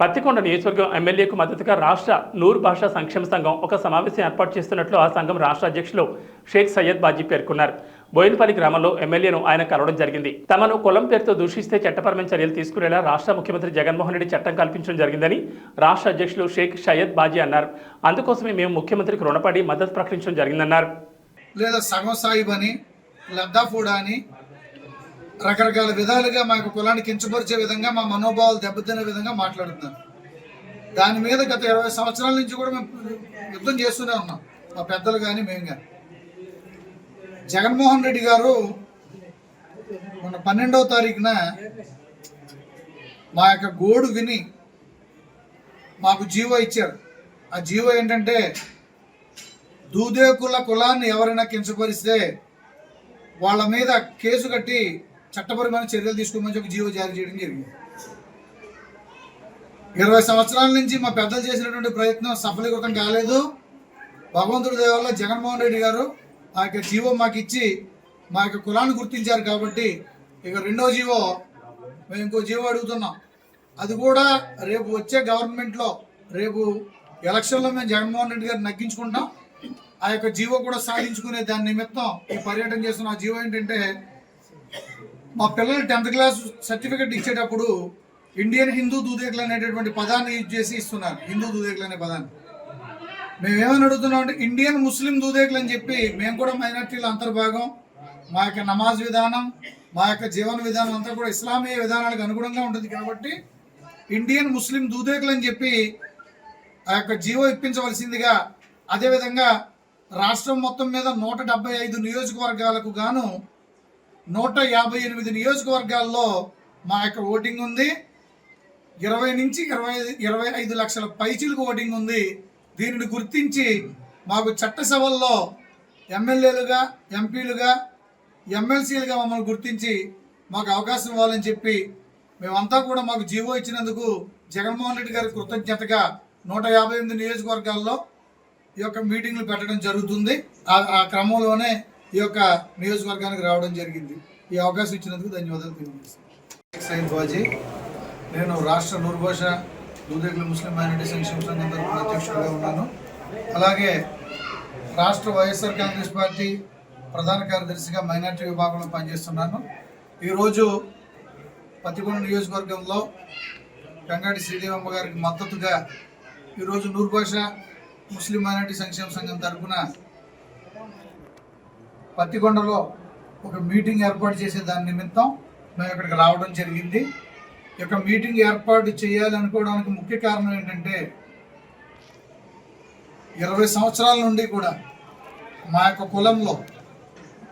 పత్తికొండ నియోజకవర్గం ఎమ్మెల్యేకు మద్దతుగా రాష్ట్ర నూరు భాషా సంక్షేమ సంఘం ఒక సమావేశం ఏర్పాటు చేస్తున్నట్లు ఆ సంఘం రాష్ట్ర అధ్యక్షులు షేక్ సయ్యద్ బాజీ పేర్కొన్నారు. బోయినపల్లి గ్రామంలో ఎమ్మెల్యేను ఆయన కలవడం జరిగింది. తమను కులం పేరుతో దూషిస్తే చట్టపరమైన చర్యలు తీసుకునేలా రాష్ట్ర ముఖ్యమంత్రి జగన్మోహన్ రెడ్డి చట్టం కల్పించడం జరిగిందని రాష్ట్ర అధ్యక్షులు షేక్ సయ్యద్ బాజీ అన్నారు. అందుకోసమే మేము ముఖ్యమంత్రికి రుణపడి మద్దతు ప్రకటించడం జరిగిందన్నారు. లేదా సగం అని లద్దాఫూడా అని రకరకాల విధాలుగా మా యొక్క కులాన్ని కించపరిచే విధంగా మా మనోభావాలు దెబ్బతినే విధంగా మాట్లాడుతున్నారు. దాని మీద గత ఇరవై సంవత్సరాల నుంచి కూడా మేము యుద్ధం చేస్తూనే ఉన్నాం. మా పెద్దలు కానీ మేము కానీ జగన్మోహన్ రెడ్డి గారు మొన్న పన్నెండవ తారీఖున మా యొక్క గోడు విని మాకు జీవో ఇచ్చారు. ఆ జీవో ఏంటంటే దూదేకుల కులాన్ని ఎవరైనా కించపరిస్తే వాళ్ళ మీద కేసు కట్టి చట్టపరమైన చర్యలు తీసుకోమని చెప్పి జీవో జారీ చేయడం జరిగింది. ఇరవై సంవత్సరాల నుంచి మా పెద్దలు చేసినటువంటి ప్రయత్నం సఫలీకృతం కాలేదు. భగవంతుడి దయ జగన్మోహన్ రెడ్డి గారు ఆ యొక్క జీవో మాకు ఇచ్చి మా యొక్క కులాన్ని గుర్తించారు కాబట్టి ఇక రెండో జీవో మేము ఇంకో జీవో అడుగుతున్నాం. అది కూడా రేపు వచ్చే గవర్నమెంట్లో రేపు ఎలక్షన్లో మేము జగన్మోహన్ రెడ్డి గారిని నగ్గించుకుంటాం. ఆ యొక్క జీవో కూడా సాధించుకునే దాని నిమిత్తం ఈ పర్యటన చేస్తున్న ఆ జీవో ఏంటంటే మా పిల్లలు టెన్త్ క్లాస్ సర్టిఫికెట్ ఇచ్చేటప్పుడు ఇండియన్ హిందూ దూదేకులు అనేటటువంటి పదాన్ని యూజ్ చేసి ఇస్తున్నారు. హిందూ దూదేకులు అనే పదాన్ని. మేమేమని అడుగుతున్నాం అంటే ఇండియన్ ముస్లిం దూదేకులు అని చెప్పి మేము కూడా మైనార్టీల అంతర్భాగం మా యొక్క నమాజ్ విధానం మా యొక్క జీవన విధానం అంతా కూడా ఇస్లామీయ విధానాలకు అనుగుణంగా ఉంటుంది కాబట్టి ఇండియన్ ముస్లిం దూదేకులు అని చెప్పి ఆ యొక్క జీవో ఇప్పించవలసిందిగా అదేవిధంగా రాష్ట్రం మొత్తం మీద నూట డెబ్బై ఐదు నియోజకవర్గాలకు గాను నూట యాభై ఎనిమిది నియోజకవర్గాల్లో మా యొక్క ఓటింగ్ ఉంది. ఇరవై నుంచి ఇరవై ఇరవై ఐదు లక్షల పైచిలకు ఓటింగ్ ఉంది. దీనిని గుర్తించి మాకు చట్టసభల్లో ఎమ్మెల్యేలుగా ఎంపీలుగా ఎమ్మెల్సీలుగా మమ్మల్ని గుర్తించి మాకు అవకాశం ఇవ్వాలని చెప్పి మేమంతా కూడా మాకు జీవో ఇచ్చినందుకు జగన్మోహన్ రెడ్డి గారి కృతజ్ఞతగా నూట యాభై ఎనిమిది నియోజకవర్గాల్లో ఈ యొక్క మీటింగ్లు పెట్టడం జరుగుతుంది. ఆ- ఆ క్రమంలోనే ఈ యొక్క నియోజకవర్గానికి రావడం జరిగింది. ఈ అవకాశం ఇచ్చినందుకు ధన్యవాదాలు తెలియజేస్తాను సైన్ బాజీ. నేను రాష్ట్ర నూర్భాష దూదేగుల ముస్లిం మైనార్టీ సంక్షేమ సంఘం తరపున అధ్యక్షుడిగా ఉన్నాను. అలాగే రాష్ట్ర వైఎస్ఆర్ కాంగ్రెస్ పార్టీ ప్రధాన కార్యదర్శిగా మైనార్టీ విభాగంలో పనిచేస్తున్నాను. ఈరోజు పత్తికొండ నియోజకవర్గంలో గంగాడి శ్రీదేవమ్మ గారికి మద్దతుగా ఈరోజు నూర్భాష ముస్లిం మైనార్టీ సంక్షేమ సంఘం తరఫున పత్తికొండలో ఒక మీటింగ్ ఏర్పాటు చేసే దాని నిమిత్తం మేము ఇక్కడికి రావడం జరిగింది. ఈ యొక్క మీటింగ్ ఏర్పాటు చేయాలనుకోవడానికి ముఖ్య కారణం ఏంటంటే ఇరవై సంవత్సరాల నుండి కూడా మా యొక్క కులంలో